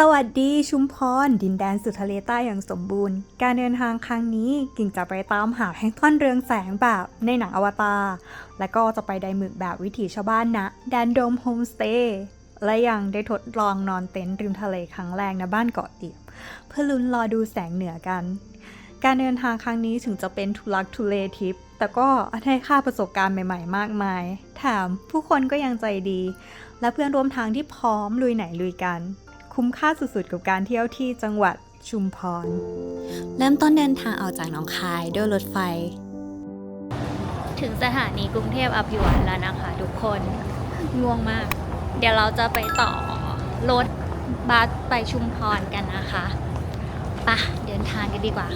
สวัสดีชุมพร ดินแดนสุดทะเลใต้อย่างสมบูรณ์ การเดินทางครั้งนี้กิ่งจะไปตามหาแพงก์ต้อนเรืองแสงแบบในหนังอวตารและก็จะไปไดหมึกแบบวิถีชาวบ้านนะแดนโดมโฮมสเตย์และยังได้ทดลองนอนเต็นท์ริมทะเลครั้งแรกนะบ้านเกาะเตียบเพื่อลุ้นรอดูแสงเหนือกัน การเดินทางครั้งนี้ถึงจะเป็นทุลักทุเลทิปแต่ก็ได้ค่าประสบการณ์ใหม่ๆ มากมายแถมผู้คนก็ยังใจดี และเพื่อนร่วมทางที่พร้อมลุยไหนลุยกัน คุ้มค่าสุดๆ กับการเที่ยวที่จังหวัดชุมพร เริ่มต้นเดินทางออกจากหนองคายด้วยรถไฟ ถึงสถานีกรุงเทพอภิวัตแล้วนะคะทุกคนง่วงมาก เดี๋ยวเราจะไปต่อรถบัสไปชุมพรกันนะคะไปะเดินทางกันดีกว่า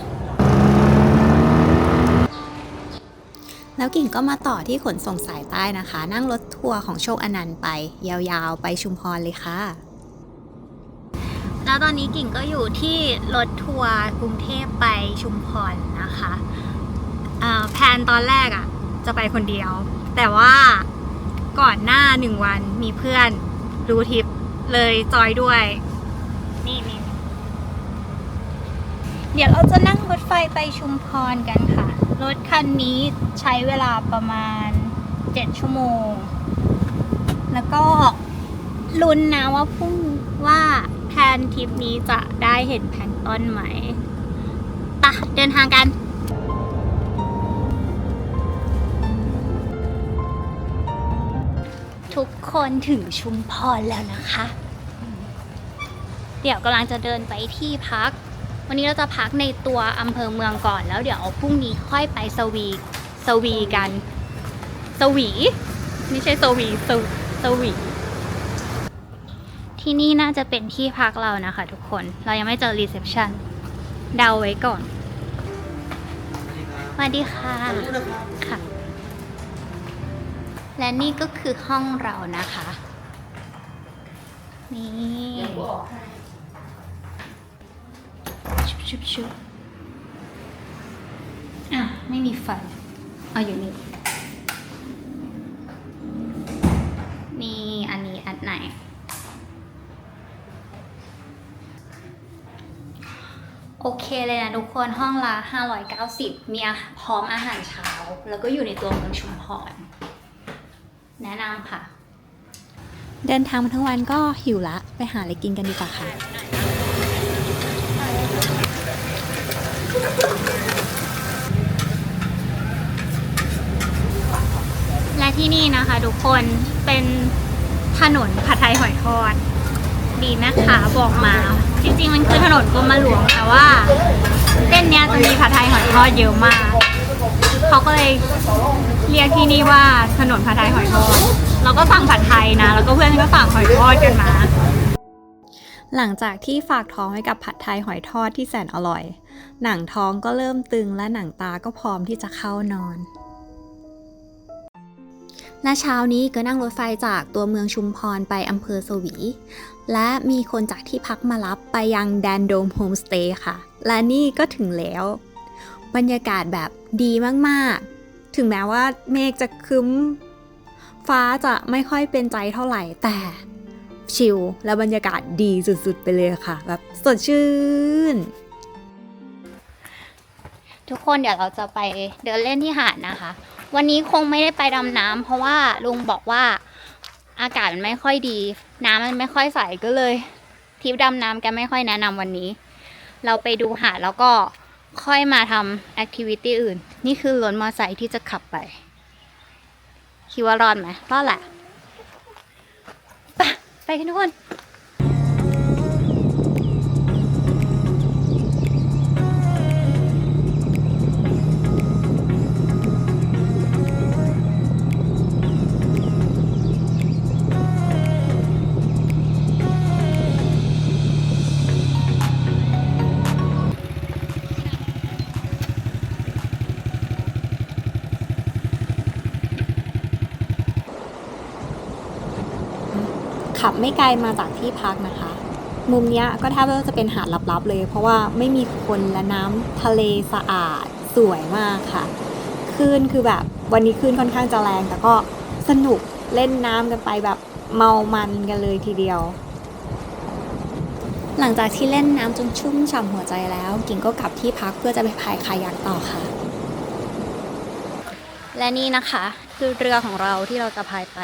แล้วกิ่งก็มาต่อที่ขนส่งสายใต้นะคะ นั่งรถทัวร์ของโชคอนันต์ไป ยาวๆ ไปชุมพรเลยค่ะ แล้วตอนนี้กิ่งก็อยู่ที่รถทัวร์กรุงเทพไปชุมพรนะคะอ่าแพนตอนแรกอะ่ะ จะไปคนเดียว แต่ว่าก่อนหน้าหนึ่งวันมีเพื่อนรู้ทิปเลยจอยด้วย นี่นี่เดี๋ยวเราจะนั่งรถไฟไปชุมพรกันค่ะ รถคันนี้ใช้เวลาประมาณ 7 ชั่วโมง แล้วก็ลุ้นนะว่าพรุ่งว่า แพลนทริปนี้จะได้เห็นแพลงก์ต้นไหมปะเดินทางกันทุกคนถึงชุมพรแล้วนะคะ เดี๋ยวกำลังจะเดินไปที่พัก วันนี้เราจะพักในตัวอำเภอเมืองก่อนแล้วเดี๋ยวพรุ่งนี้ค่อยไปสวีสวีกัน สวี ไม่ใช่สวีสวสวี ที่นี่น่าจะเป็นที่พักเรานะคะทุกคน เรายังไม่เจอรีเซพชันเดาไว้ก่อน สวัสดีค่ะค่ะ และนี่ก็คือห้องเรานะคะ นี่ชุบชุบชุบอะ ไม่มีไฟเอาอยู่นี่ มีอันนี้อันไหน โอเคเลยนะทุกคนห้องละ 590 มีอาหารพร้อมอาหารเช้า แล้วก็อยู่ในตัวเมืองชุมพร แนะนำค่ะ เดินทางมาทั้งวันก็หิวละ ไปหาอะไรกินกันดีกว่าค่ะ และที่นี่นะคะทุกคนเป็นถนนผัดไทยหอยทอด ดีนะคะบอกมา จริงๆ มันคือถนนกรมหลวงแต่ว่าเส้นเนี้ยจะมีผัดไทยหอยทอดเยอะมาก เขาก็เลยเรียกที่นี่ว่าถนนผัดไทยหอยทอดเราก็สั่งผัดไทยนะ แล้วก็เพื่อนก็สั่งหอยทอดกันมา หลังจากที่ฝากท้องไว้กับผัดไทยหอยทอดที่แสนอร่อย หนังท้องก็เริ่มตึงและหนังตาก็พร้อมที่จะเข้านอน และเช้านี้ก็นั่งรถไฟจากตัวเมืองชุมพรไปอำเภอสวี และมีคนจากที่พักมารับไปยังแดนโดมโฮมสเตย์ค่ะ และนี่ก็ถึงแล้ว บรรยากาศแบบดีมากๆ ถึงแม้ว่าเมฆจะคึ้ม ฟ้าจะไม่ค่อยเป็นใจเท่าไหร่แต่ชิลและบรรยากาศดีสุดๆ ไปเลยค่ะ แบบสดชื่น ทุกคนเดี๋ยวเราจะไปเดินเล่นที่หาดนะคะ วันนี้คงไม่ได้ไปดำน้ำเพราะว่าลุงบอกว่าอากาศมันไม่ค่อยดี น้ำมันไม่ค่อยใสก็เลยทริปดำน้ำแกไม่ค่อยแนะนำวันนี้ เราไปดูหาดแล้วก็ค่อยมาทำแอคทิวิตี้อื่น นี่คือรถมอเตอร์ไซค์ที่จะขับไป คิดว่ารอดไหมรอดแหละไปไปกันทุกคน ไม่ไกลมาจากที่พักนะคะ มุมนี้ก็แทบจะเป็นหาดลับๆเลย เพราะว่าไม่มีคนและน้ำทะเลสะอาดสวยมากค่ะคลื่นคือแบบวันนี้คลื่นค่อนข้างจะแรง แต่ก็สนุกเล่นน้ำกันไปแบบเมามันกันเลยทีเดียว หลังจากที่เล่นน้ำจนชุ่มฉ่ำหัวใจแล้ว กิ่งก็กลับที่พักเพื่อจะไปพายคายักต่อค่ะ และนี่นะคะคือเรือของเราที่เราจะพายไป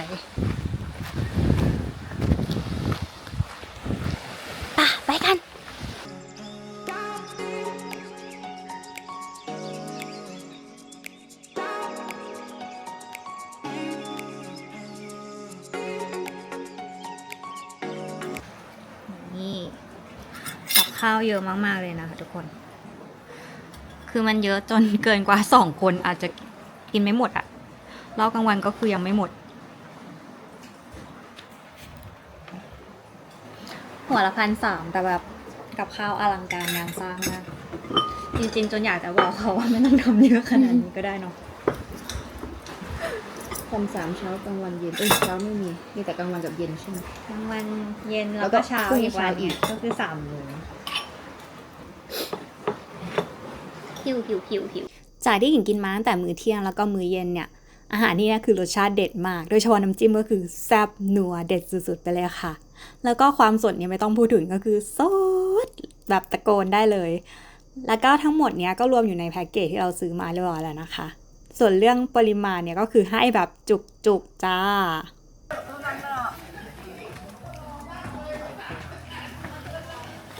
ข้าวเยอะมากๆเลยนะคะทุกคน คือมันเยอะจนเกินกว่าสองคนอาจจะกินไม่หมดอะรอบกลางวันก็คือยังไม่หมด หัวละพันสามแต่แบบกับข้าวอลังการงานสร้างมาก จริง ๆ จนอยากจะบอกเขาว่าไม่ต้องทำเยอะขนาดนี้ก็ได้เนาะพันสามเช้ากลางวันเย็นเอ้ยเช้าไม่มีมีแต่กลางวันกับเย็นใช่ไหม กลางวันเย็นแล้แล้ววก็ก็เช้าพรุ่งนี้อีกวันเช้าอีเนี่ยกก็คือสามมื้อ หิวหิวหิวหิวจากที่กิ่งกินมาตั้งแต่มื้อเที่ยงแล้วก็มื้อเย็นเนี่ยอาหารนี่นะคือรสชาติเด็ดมาก โดยเฉพาะน้ำจิ้มก็คือแซ่บนัวเด็ดสุดๆไปเลยค่ะ แล้วก็ความสดเนี่ยไม่ต้องพูดถึงก็คือสดแบบตะโกนได้เลย แล้วก็ทั้งหมดเนี้ยก็รวมอยู่ในแพ็กเกจที่เราซื้อมาเรียบร้อยแล้วนะคะ ส่วนเรื่องปริมาณเนี่ยก็คือให้แบบจุกๆจ้า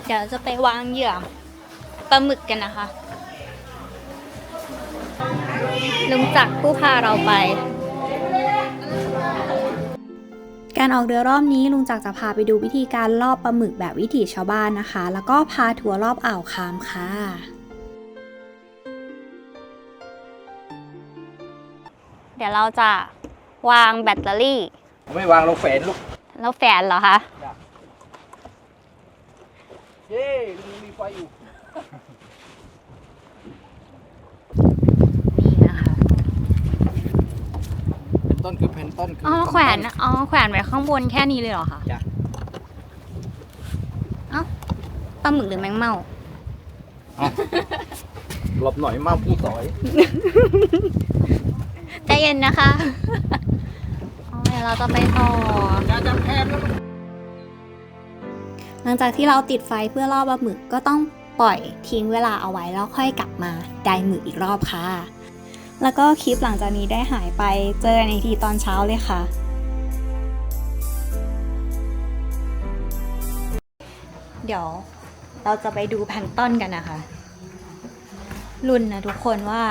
เดี๋ยวจะไปวางเหยื่อปลาหมึกกันนะคะ ลุงจักรผู้พาเราไป การออกเรือรอบนี้ลุงจักรจะพาไปดูวิธีการลอบปลาหมึกแบบวิถีชาวบ้านนะคะ แล้วก็พาทัวร์รอบอ่าวคามค่ะเดี๋ยวเราจะวางแบตเตอรี่ ไม่วางเราแฝนลูกแล้วแฟนเหรอคะ เย้ลุงมีไฟอยู่ นี่นะคะ เป็น ต้นคือเพนต้นคืออ๋อต้นแขวนอ๋อแขวนไว้ข้างบนแค่นี้เลยเหรอคะจ้ะเอ้าปลาหมึกหรือแมงเม่าหลบหน่อยมาผู้สอยใจเย็นนะคะอ๋อเดี๋ยวเราจะไปต่อ อย่าจับแคบนะลูกหลังจากที่เราติดไฟเพื่อล่อปลาหมึกก็ต้องปล่อยทิ้งเวลาเอาไว้แล้วค่อยกลับมาได้หมึกอีกรอบค่ะ แล้วก็คลิปหลังจากนี้ได้หายไปเจอในทีตอนเช้าเลยค่ะ เดี๋ยวเราจะไปดูแพลงก์ต้นกันนะคะรุ่นนะทุกคนว่า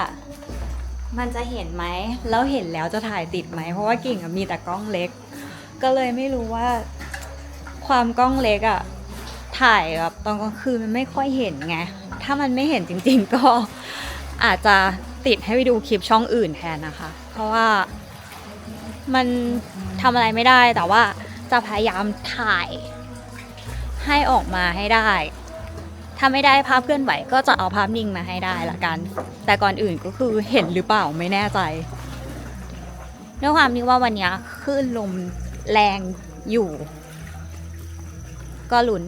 มันจะเห็นไหม แล้วเห็นแล้วจะถ่ายติดไหม เพราะว่ากิ่งมีแต่กล้องเล็ก ก็เลยไม่รู้ว่าความกล้องเล็กอะถ่ายแบบตอนกลางคืนมันไม่ค่อยเห็นไง ถ้ามันไม่เห็นจริง ๆ ก็อาจจะ ติดให้ไปดูคลิปช่องอื่นแทนนะคะ เพราะว่ามันทำอะไรไม่ได้แต่ว่าจะพยายามถ่ายให้ออกมาให้ได้ ถ้าไม่ได้ภาพเคลื่อนไหวก็จะเอาภาพนิ่งมาให้ได้ละกัน แต่ก่อนอื่นก็คือเห็นหรือเปล่าไม่แน่ใจด้วยความที่ว่าวันนี้คลื่นลมแรงอยู่ ก็หลุน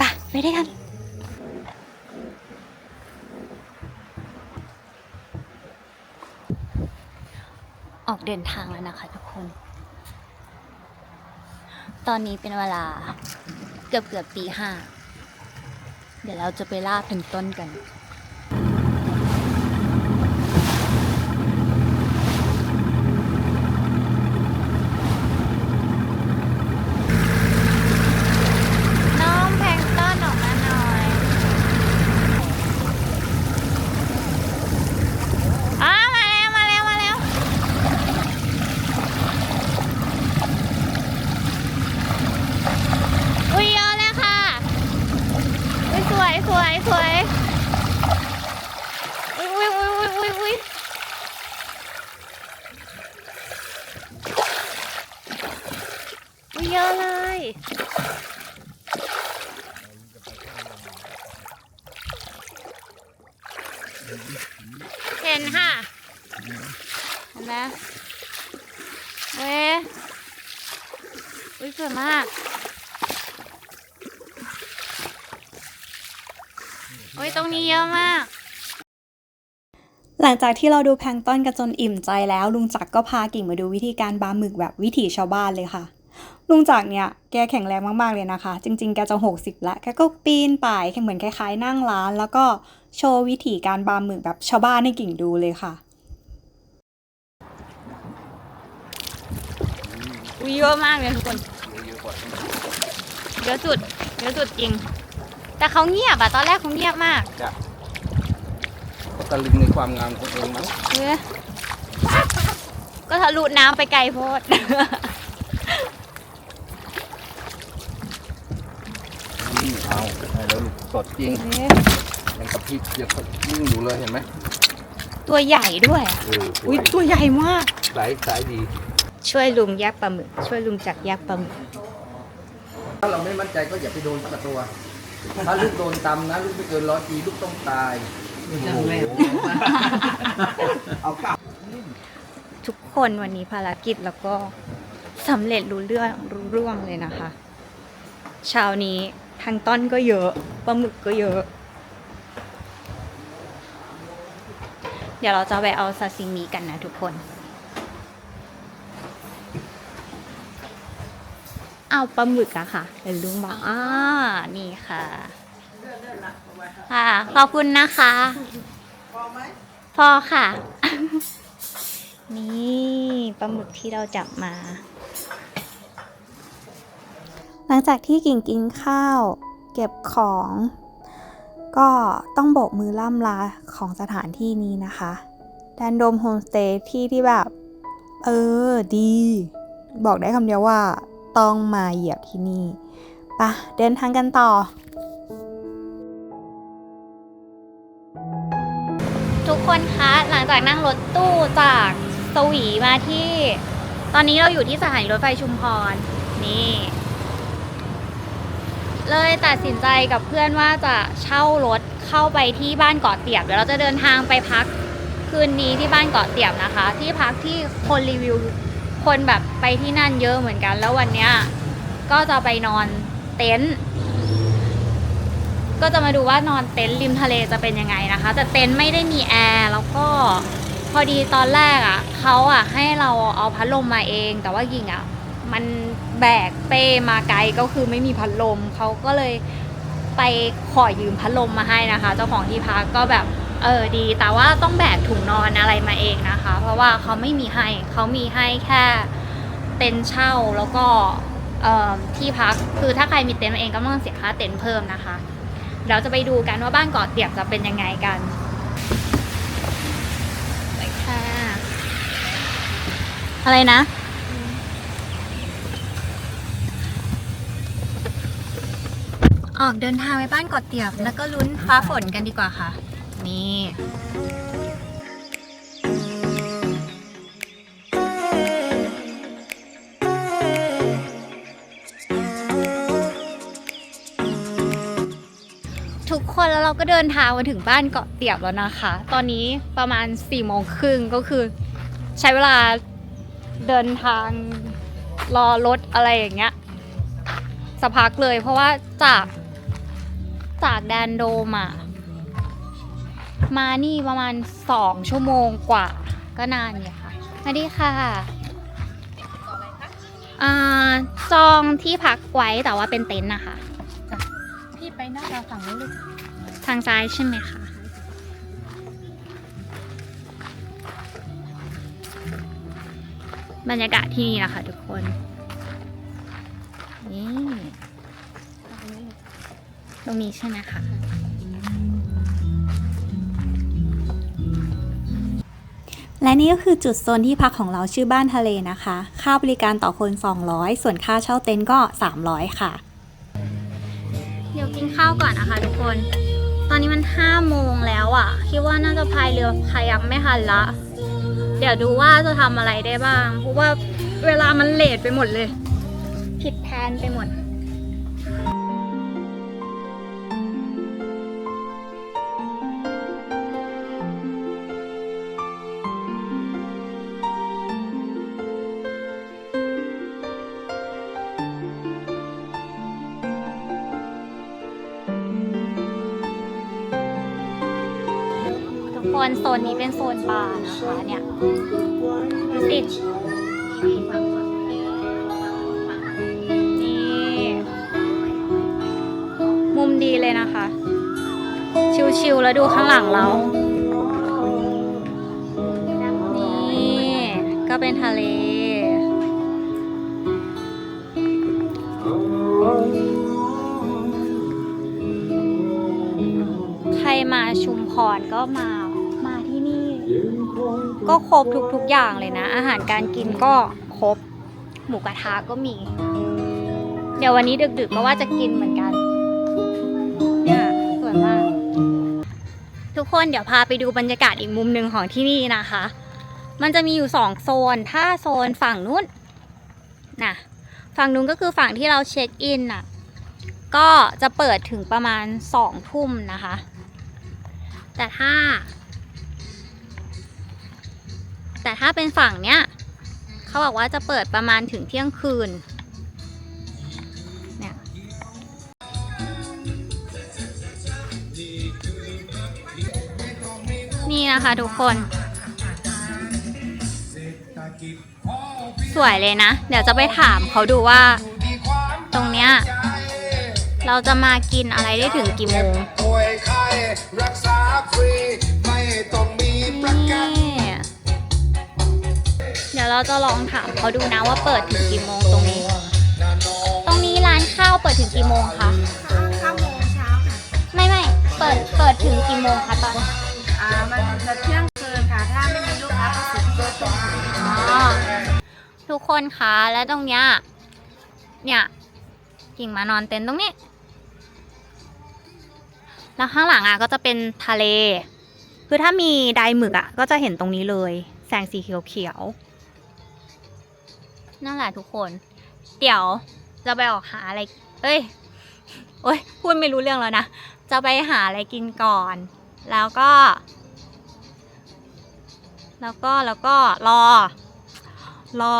ปะไปได้กัน ออกเดินทางแล้วนะคะทุกคน ตอนนี้เป็นเวลาเกือบเกือบตีห้า เดี๋ยวเราจะไปล่าถึงต้นกันองแพงต้นออกมาหน่อยอ้ามาแล้ว มาแล้ว มาแล้ว อุ้ยเยอะเลยค่ะ อุ้ยสวยสวยสวยอุ้ยอุ้ยอุ้ยอุ้ยอุ้ยอุ้ยเยอะเลย เห็นค่ะเห็นไหมเว้ยอุ้ยสวยมากโอ้ยตรงนี้เยอะมาก หลังจากที่เราดูแพลงต้นกันจนอิ่มใจแล้ว ลุงจักรก็พากิ่งมาดูวิธีการบาหมึกแบบวิถีชาวบ้านเลยค่ะลุลุงจักรเนี่ยแกแข็งแรงมากๆเลยนะคะ จริง ๆ แกจะ 60 แล้วแกก็ปีนป่ายเหมือนคล้ายๆนั่งร้าน แล้วก็ โชว์วิธีการบาหมึกแบบชาวบ้านให้กิ่งดูเลยค่ะ อุ้ยเยอะมากเลยทุกคนเยอะกว่าเยอะสุดเยอะสุดจริง แต่เขาเงียบอะตอนแรกเขาเงียบมากจ้ะก็ตะลึงในความงามของเองมั้งเอ้ยก็ทะลุน้ำไปไกลโพด นี่เอาได้แล้วลูกสดจริง ยังกับพริกยังกับยิ่งอยู่เลยเห็นไหมตัวใหญ่ด้วยอะเอออุ้ยตัวใหญ่มาก สายสายดี ช่วยลุงแยกปลาหมึก ช่วยลุงจักรแยกปลาหมึก ถ้าเราไม่มั่นใจก็อย่าไปโดนกับตัว ถ้าลูกโดนตำนะลูกไม่เกินร้อยปีลูกต้องตายโอ้โหเอากลับทุกคนวันนี้ภารกิจแล้วก็สำเร็จรู้เรื่องรู้ร่วงเลยนะคะ เช้านี้ทางต้นก็เยอะปลาหมึกก็เยอะ ดี๋ยวเราจะไปเอาซาซิมิกันนะทุกคน เอาปลาหมึกอะค่ะเดี๋ยวลุงบอกอ่านี่ค่ะ ค่ะ ขอบคุณนะคะ พอค่ะ นี่ปลาหมึกที่เราจับมา หลังจากที่กิ่งกินข้าว เก็บของ ก็ต้องโบกมือล่ำลาของสถานที่นี้นะคะแดนโดมโฮมสเตย์ที่ที่แบบ เออ ดี บอกได้คำเดียวว่าต้องมาเหยียบที่นี่ปะเดินทางกันต่อ ทุกคนคะหลังจากนั่งรถตู้จากสวีมาที่ ตอนนี้เราอยู่ที่สถานีรถไฟชุมพร นี่ เลยตัดสินใจกับเพื่อนว่าจะเช่ารถเข้าไปที่บ้านเกาะเตียบเดี๋ยวเราจะเดินทางไปพักคืนนี้ที่บ้านเกาะเตียบนะคะ ที่พักที่คนรีวิวคนแบบไปที่นั่นเยอะเหมือนกัน แล้ววันเนี้ยก็จะไปนอนเต็นท์ก็จะมาดูว่านอนเต็นท์ริมทะเลจะเป็นยังไงนะคะ แต่เต็นท์ไม่ได้มีแอร์แล้วก็พอดีตอนแรกอะเขาอะให้เราเอาพัดลมมาเอง แต่ว่ายิงอะมัน แบกเป้มาไกลก็คือไม่มีพัดลมเขาก็เลยไปขอยืมพัดลมมาให้นะคะ เจ้าของที่พักก็แบบเออดี แต่ว่าต้องแบกถุงนอนอะไรมาเองนะคะ เพราะว่าเขาไม่มีให้เขามีให้แค่เต็นท์เช่าแล้วก็เออที่พักคือถ้าใครมีเต็นท์มาเองก็ต้องเสียค่าเต็นท์เพิ่มนะคะเดี๋ยวจะไปดูกันว่าบ้านเกาะเตียบจะเป็นยังไงกันไปค่ะอะไรนะ ออกเดินทางไปบ้านเกาะเตียบ แล้วก็ลุ้นฟ้าฝนกันดีกว่าค่ะ นี่ ทุกคนแล้วเราก็เดินทางมาถึงบ้านเกาะเตียบแล้วนะคะ ตอนนี้ประมาณ4ี่โมงครึ่งก็คือใช้เวลาเดินทางรอรถอะไรอย่างเงี้ยสักพักเลยเพราะว่าจาก จากแดนโดมอะมานี่ประมาณสองชั่วโมงกว่าก็นานอยู่ค่ะสวัสดีค่ะอ่าจองที่พักไว้แต่ว่าเป็นเต็นท์นะคะ พี่ไปหน้าเราฝั่งนู้นเลยทางซ้ายใช่ไหมคะบรรยากาศที่นี่นะคะทุกคนนี่ ตรงนี้ใช่ไหมคะและนี่ก็คือจุดโซนที่พักของเราชื่อบ้านทะเลนะคะ ค่าบริการต่อคน 200 ส่วนค่าเช่าเต็นท์ก็ 300 ค่ะ เดี๋ยวกินข้าวก่อนนะคะทุกคน ตอนนี้มันห้าโมงแล้วอะ่ะ คิดว่าน่าจะพายเรือพายักไม่ทันละ เดี๋ยวดูว่าจะทำอะไรได้บ้าง เพราะว่าเวลามันเลทไปหมดเลย ผิดแผนไปหมด โซนนี้เป็นโซนบาร์นะคะเนี่ยติดนี่มุมดีเลยนะคะ ชิวๆแล้วดูข้างหลังเรา นี่ก็เป็นทะเลใครมาชุมพรก็มา ก็ครบทุกๆอย่างเลยนะ อาหารการกินก็ครบ หมูกระทะก็มี เดี๋ยววันนี้ดึกๆก็ว่าจะกินเหมือนกัน เนี่ยสวยมาก ทุกคนเดี๋ยวพาไปดูบรรยากาศอีกมุมหนึ่งของที่นี่นะคะ มันจะมีอยู่สองโซน ถ้าโซนฝั่งนู้นน่ะ ฝั่งนู้นก็คือฝั่งที่เราเช็คอินน่ะ ก็จะเปิดถึงประมาณสองทุ่มนะคะ แต่ถ้า แต่ถ้าเป็นฝั่งเนี้ยเขาบอกว่าจะเปิดประมาณถึงเที่ยงคืนเนี่ยนี่นะคะทุกคน สวยเลยนะ เดี๋ยวจะไปถามเขาดูว่า ตรงเนี้ยเราจะมากินอะไรได้ถึงกี่โมง เดี๋ยวเราจะลองถามเขาดูนะว่าเปิดถึงกี่โมงตรงนี้ ตรงนี้ร้านข้าวเปิดถึงกี่โมงคะข้าวโมงเช้าค่ะไม่ไม่เปิดเปิดถึงกี่โมงคะตอนอ่ามันจะเที่ยงคืนค่ะถ้าไม่มีลูกค้าก็สิบโมงอ๋อทุกคนคะและตรงเนี้ยเนี่ยกิ่งมานอนเต็นท์ตรงนี้ แล้วข้างหลังอะก็จะเป็นทะเล คือถ้ามีไดหมึกอะก็จะเห็นตรงนี้เลย แสงสีเขียวๆ นั่นแหละทุกคน เดี๋ยวจะไปออกหาอะไร เอ้ย โอ้ยพูดไม่รู้เรื่องแล้วนะ จะไปหาอะไรกินก่อน แล้วก็ แล้วก็แล้วก็รอ รอ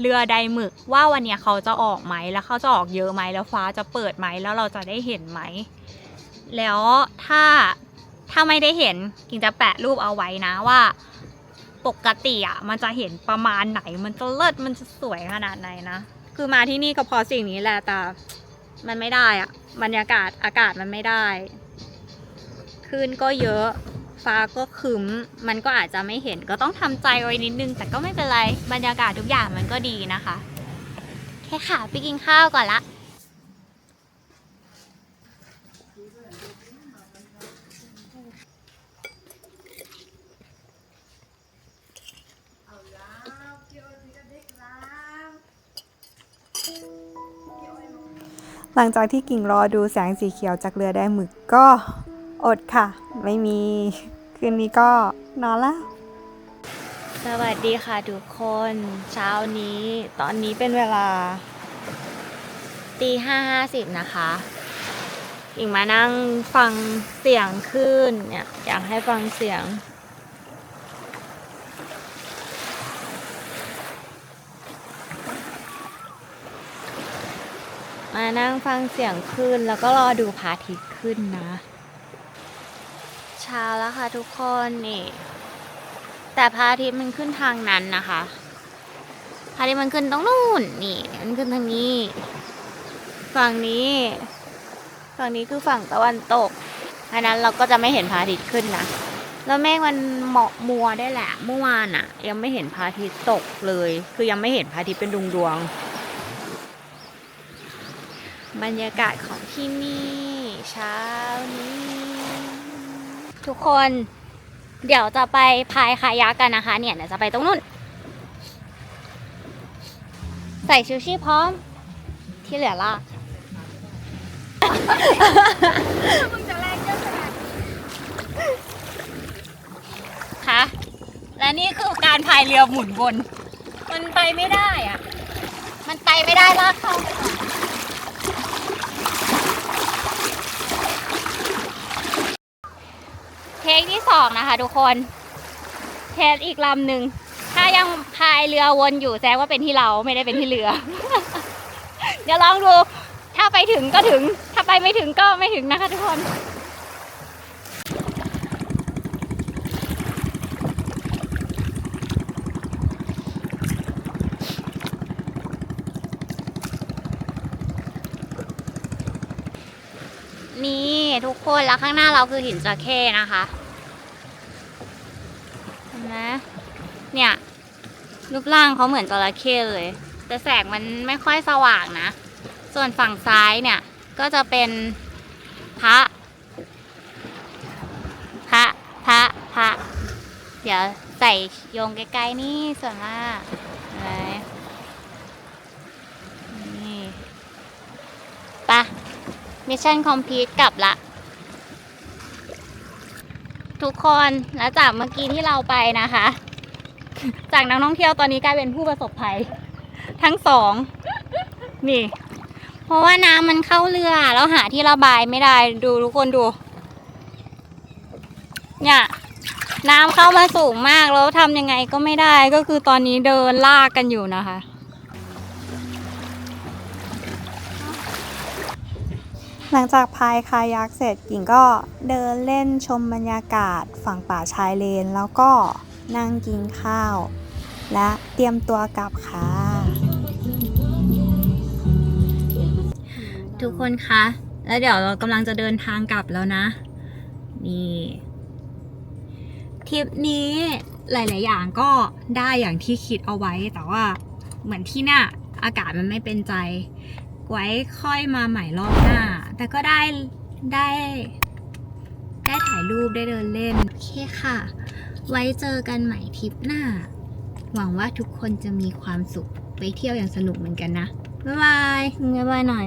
เรือใดหมึกว่าวันเนี้ยเขาจะออกไหม แล้วเขาจะออกเยอะไหม แล้วฟ้าจะเปิดไหม แล้วเราจะได้เห็นไหม แล้วถ้าถ้าไม่ได้เห็นกิ่งจะแปะรูปเอาไว้นะว่า ปกติอะมันจะเห็นประมาณไหน มันจะเลิศมันจะสวยขนาดไหนนะคือมาที่นี่ก็เพอสิ่งนี้แหละแต่มันไม่ได้อะบรรยากาศอากาศมันไม่ได้คลื่นก็เยอะฟ้าก็ครึ้มมันก็อาจจะไม่เห็นก็ต้องทำใจไว้นิดนึง แต่ก็ไม่เป็นไรบรรยากาศทุกอย่างมันก็ดีนะคะ แค่ค่ะไปกินข้าวก่อนละ หลังจากที่กิ่งรอดูแสงสีเขียวจากเรือได้หมึกก็อดค่ะ ไม่มี คืนนี้ก็นอนละสวัสดีค่ะทุกคนเช้านี้ ตอนนี้เป็นเวลาตีห้าห้าสิบนะคะอิงมานั่งฟังเสียงคลื่นเนี่ย อยากให้ฟังเสียง นั่งฟังเสียงคลื่นแล้วก็รอดูพระอาทิตย์ขึ้นนะ เช้าแล้วค่ะทุกคนนี่ แต่พระอาทิตย์มันขึ้นทางนั้นนะคะพระอาทิตย์มันขึ้นตรงนู่นนี่มันขึ้นทางนี้ ฝั่งนี้ ฝั่งนี้คือฝั่งตะวันตกอันนั้นเราก็จะไม่เห็นพระอาทิตย์ขึ้นนะแล้วเมฆมันเหมาะมัวได้แหละเมื่อวานอะยังไม่เห็นพระอาทิตย์ตกเลย คือยังไม่เห็นพระอาทิตย์เป็นดวงดวง บรรยากาศของที่นี่เช้านี้ ทุกคนเดี๋ยวจะไปพายคายักกันนะคะ เนี่ยเดี๋ยวจะไปตรงนู้น ใส่ชูชีพพร้อม ที่เหลือลากค่ะ และนี่คือการพายเรือหมุนวน มันไปไม่ได้อะมันไปไม่ได้ลากเข้าไปก่อนเทคที่ สองนะคะ ทุกคนเทสอีกลำหนึ่งถ้ายังพายเรือวนอยู่แสดงว่าเป็นที่เราไม่ได้เป็นที่เรือ เดี๋ยวลองดู ถ้าไปถึงก็ถึง ถ้าไปไม่ถึงก็ไม่ถึงนะคะทุกคนนี่ทุกคนแล้วข้างหน้าเราคือหินจระเข้นะคะ นไหมเนี่ย รูปร่างเขาเหมือนจระเข้เลย แต่แสงมันไม่ค่อยสว่างนะ ส่วนฝั่งซ้ายเนี่ย ก็จะเป็นพระ พระ พระ พระ เดี๋ยวใส่โยงใกล้ๆนี่ส่วนมากเห็นไหมนี่ไปะมิชชั่นคอมพลีทกลับละ ทุกคนแล้วจากเมื่อกี้ที่เราไปนะคะ จากนักท่องเที่ยวตอนนี้กลายเป็นผู้ประสบภัย ทั้งสอง นี่ เพราะว่าน้ำมันเข้าเรือแล้วหาที่ระบายไม่ได้ดูทุกคนดู เนี่ยน้ำเข้ามาสูงมากแล้วทำยังไงก็ไม่ได้ก็คือตอนนี้เดินลากกันอยู่นะคะ หลังจากพายคายักเสร็จกิ่งก็เดินเล่นชมบรรยากาศฝั่งป่าชายเลน แล้วก็นั่งกินข้าว และเตรียมตัวกลับค่ะทุกคนคะแล้วเดี๋ยวเรากำลังจะเดินทางกลับแล้วนะ นี่ทริปนี้หลาย ๆ อย่างก็ได้อย่างที่คิดเอาไว้แต่ว่าเหมือนที่น่ะอากาศมันไม่เป็นใจ ไว้ค่อยมาใหม่รอบหน้า แต่ก็ได้ได้ ได้ถ่ายรูปได้เดินเล่น โอเคค่ะ ไว้เจอกันใหม่ทริปหน้า หวังว่าทุกคนจะมีความสุขไปเที่ยวอย่างสนุกเหมือนกันนะ บ๊ายบาย บ๊ายบายหน่อย